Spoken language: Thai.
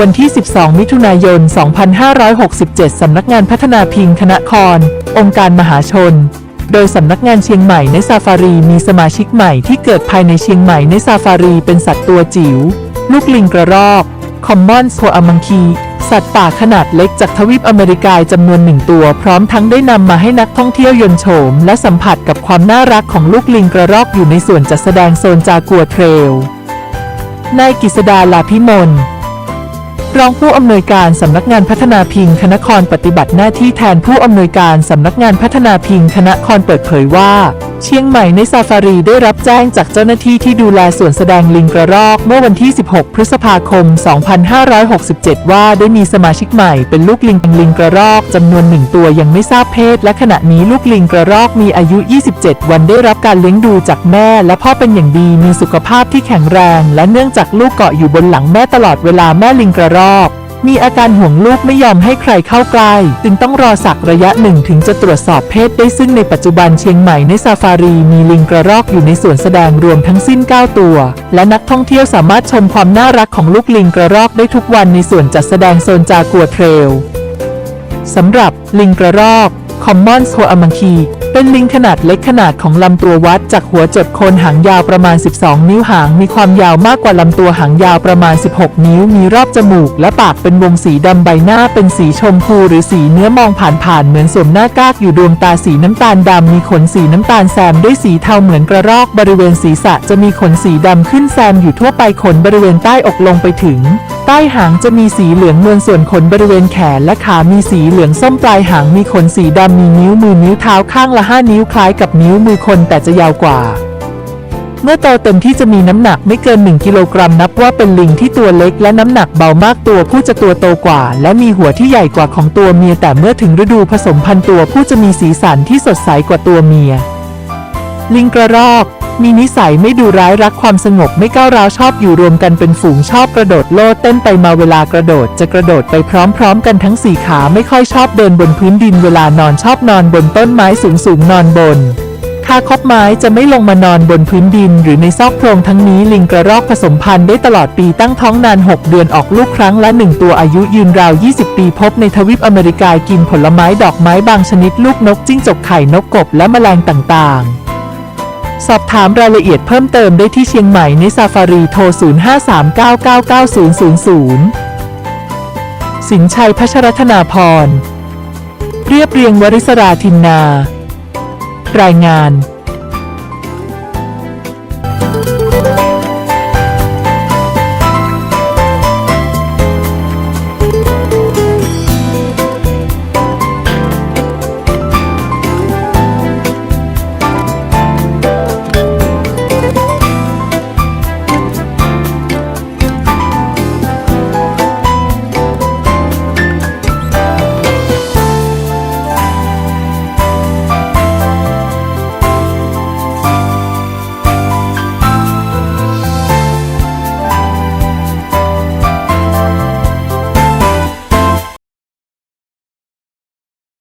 วันที่ 12 มิถุนายน 2567 สำนักงานพัฒนาพิงค์คณะคร องค์การมหาชน โดยสำนักงานเชียงใหม่ในซาฟารีมีสมาชิกใหม่ที่เกิดภายในเชียงใหม่ในซาฟารีเป็นสัตว์ตัวจิ๋ว ลูกลิงกระรอก คอมมอนโ o อามังคี สัตว์ป่าขนาดเล็กจากทวีปอเมริกาจำนวนหนึ่งตัวพร้อมทั้งได้นำมาให้นักท่องเที่ยวยนโฉม และสัมผัสกับความน่ารักของลูกลิงกระรอกอยู่ในส่วนจัดแสดงโซนจากัวเทรลนายกิษดาลาพิมล รองผู้อำนวยการสำนักงานพัฒนาพิงค์คณะครปฏิบัติหน้าที่แทนผู้อำนวยการสำนักงานพัฒนาพิงค์คณะครเปิดเผยว่า เชียงใหม่ในซาฟารีได้รับแจ้งจากเจ้าหน้าที่ที่ดูแลสวนแสดงลิงกระรอก เมื่อวันที่ 16 พฤษภาคม 2567 ว่าได้มีสมาชิกใหม่เป็นลูกลิงลิงกระรอกจำนวนหนึ่งตัวยังไม่ทราบเพศ และขณะนี้ลูกลิงกระรอกมีอายุ 27 วันได้รับการเลี้ยงดูจากแม่ และพ่อเป็นอย่างดีมีสุขภาพที่แข็งแรง และเนื่องจากลูกเกาะอยู่บนหลังแม่ตลอดเวลาแม่ลิงกระรอก มีอาการห่วงลูกไม่ยอมให้ใครเข้าใกล้จึงต้องรอสักระยะหนึ่งถึงจะตรวจสอบเพศได้ซึ่งในปัจจุบันเชียงใหม่ในซาฟารีมีลิงกระรอกอยู่ในส่วนแสดงรวมทั้งสิ้น 9 ตัว และนักท่องเที่ยวสามารถชมความน่ารักของลูกลิงกระรอกได้ทุกวันในส่วนจัดแสดงโซนจากัวเทรลสำหรับลิงกระรอก คอมมอนโ o อามังคีเป็นลิงขนาดเล็กขนาดของลำตัววัดจากหัวจดโคนหางยาวประมาณ 12 นิ้วหาง มีความยาวมากกว่าลำตัวหางยาวประมาณ 16 นิ้ว มีรอบจมูก และปากเป็นวงสีดำใบหน้าเป็นสีชมพูหรือสีเนื้อมองผ่านผ่านๆเหมือนสวมหน้ากากอยู่ดวงตาสีน้ำตาลดำมีขนสีน้ำตาลแซมด้วยสีเทาเหมือนกระรอกบริเวณศีรษะจะมีขนสีดำขึ้นแซมอยู่ทั่วไปขนบริเวณใต้อกลงไปถึง ใต้หางจะมีสีเหลืองนวลส่วนขนบริเวณแขนและขามีสีเหลืองส้มปลายหางมีขนสีดำมีนิ้วมือนิ้วเท้าข้างละ5นิ้วคล้ายกับนิ้วมือคนแต่จะยาวกว่า เมื่อโตเต็มที่จะมีน้ำหนักไม่เกิน 1 กิโลกรัมนับว่าเป็นลิงที่ตัวเล็กและน้ำหนักเบามากตัวผู้จะตัวโตกว่า และมีหัวที่ใหญ่กว่าของตัวเมียแต่เมื่อถึงฤดูผสมพันธุ์ตัวผู้จะมีสีสันที่สดใสกว่าตัวเมีย ลิงกระรอก มีนิสัยไม่ดูร้ายรักความสงบไม่ก้าวร้าวชอบอยู่รวมกันเป็นฝูงชอบกระโดดโลดเต้นไปมาเวลากระโดด จะกระโดดไปพร้อมๆ กันทั้งสี่ขาไม่ค่อยชอบเดินบนพื้นดินเวลานอนชอบนอนบนต้นไม้สูงๆนอนบนคาคบไม้จะไม่ลงมานอนบนพื้นดิน หรือในซอกโพรงทั้งนี้ลิงกระรอกผสมพันธุ์ได้ตลอดปีตั้งท้องนาน 6 เดือนออกลูกครั้งละ 1 ตัวอายุยืนราว 20 ปีพบในทวีปอเมริกากินผลไม้ดอกไม้บางชนิดลูกนกจิ้งจกไข่นกกบและแมลงต่างๆ สอบถามรายละเอียดเพิ่มเติมได้ที่เชียงใหม่ในซาฟารีโทร 0539999000 สินชัยพัชรธนาพร เรียบเรียงวริศราทินนา รายงาน